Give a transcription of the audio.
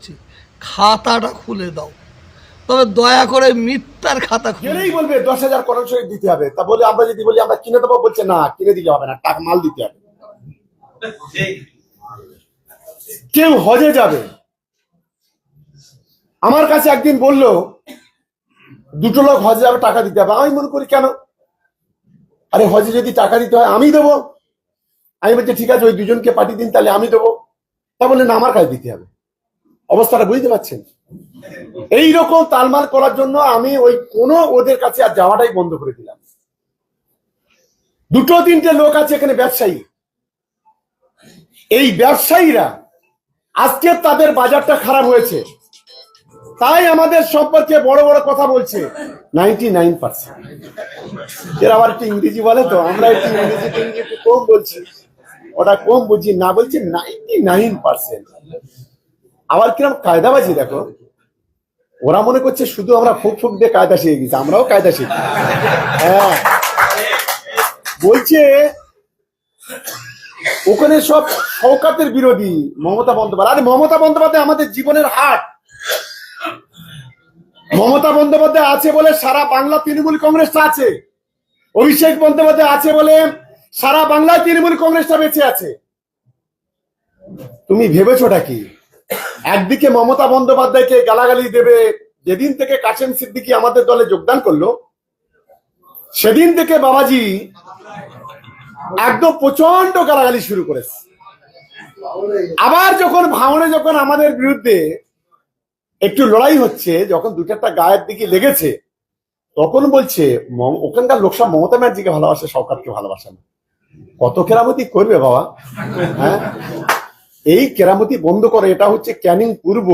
বলছি, খাতাটা খুলে দাও। তবে দয়া করে মিথ্যার খাতা খুলে গেলেই বলবে, দশ হাজার শরীর দিতে হবে। তা বলে আমরা যদি বলি, আমরা কিনে দেবো, বলছে না, কিনে দিতে হবে না, টাকা মাল দিতে হবে। কেউ হজে যাবে। আমার কাছে একদিন বলল, দুটো লোক হজে যাবে, টাকা দিতে হবে। আমি মনে করি, কেন? আরে, হজে যদি টাকা দিতে হয়, আমি দেবো। আমি বলছি, ঠিক আছে, ওই দুজনকে পাঠিয়ে দিন, তাহলে আমি দেবো। তা বললেন আমার কাছে দিতে হবে। অবস্থাটা বুঝতে পারছেন? এইরকম তালমাল করার জন্য আমি ওই কোনো ওদের কাছে আর যাওয়াটাই বন্ধ করে দিলাম। দুটো তিনটে লোক আছে এখানে ব্যবসায়ী। এই ব্যবসায়ীরা আজকে তাদের বাজারটা খারাপ হয়েছে। তাই আমাদের সম্পর্কে বড় বড় কথা বলছে। Ninety nine percent. এর আবার একটু ইংরেজি বলে তো, আমরা একটু ইংরেজি একটু কম বলছি। ওটা কম বুঝি না বলছি, নাইনটি নাইন পার্সেন্ট। আবার কিরম কায়দাবাজি দেখো। ওরা মনে করছে শুধু আমরা ফুক ফুক দিয়ে কায়দা শিখে গেছি, আমরাও কায়দা শিখি। হ্যাঁ। বলছে, ওখানে সব শওকাতের বিরোধী, মমতা বন্দ্যোপাধ্যায়। আরে মমতা বন্দ্যোপাধ্যায় আমাদের জীবনের হাট। মমতা বন্দ্যোপাধ্যায় আছে বলে সারা বাংলা তৃণমূল কংগ্রেসটা আছে। অভিষেক বন্দ্যোপাধ্যায় আছে বলে সারা বাংলায় তৃণমূল কংগ্রেসটা বেঁচে আছে। তুমি ভেবেছোটা কি? একদিকে মমতা বন্দ্যোপাধ্যায়কে গালাগালি দেবে, যেদিন থেকে কাশেম সিদ্দিকি আমাদের দলে যোগদান করল, সেদিন থেকে বাবাজি একদম প্রচণ্ড গালাগালি শুরু করেছে। আবার যখন ভাঙনে যখন আমাদের বিরুদ্ধে একটু লড়াই হচ্ছে, যখন দু চারটা গায়ের দিকে লেগেছে, তখন বলছে ওখানকার লোকসভা মমতা ব্যানার্জিকে ভালোবাসে, সরকারকে ভালোবাসে না। কত কেরামতি করবে বাবা হ্যাঁ? এই কেরামতি বন্ধ করে এটা হচ্ছে ক্যানিং পূর্ব।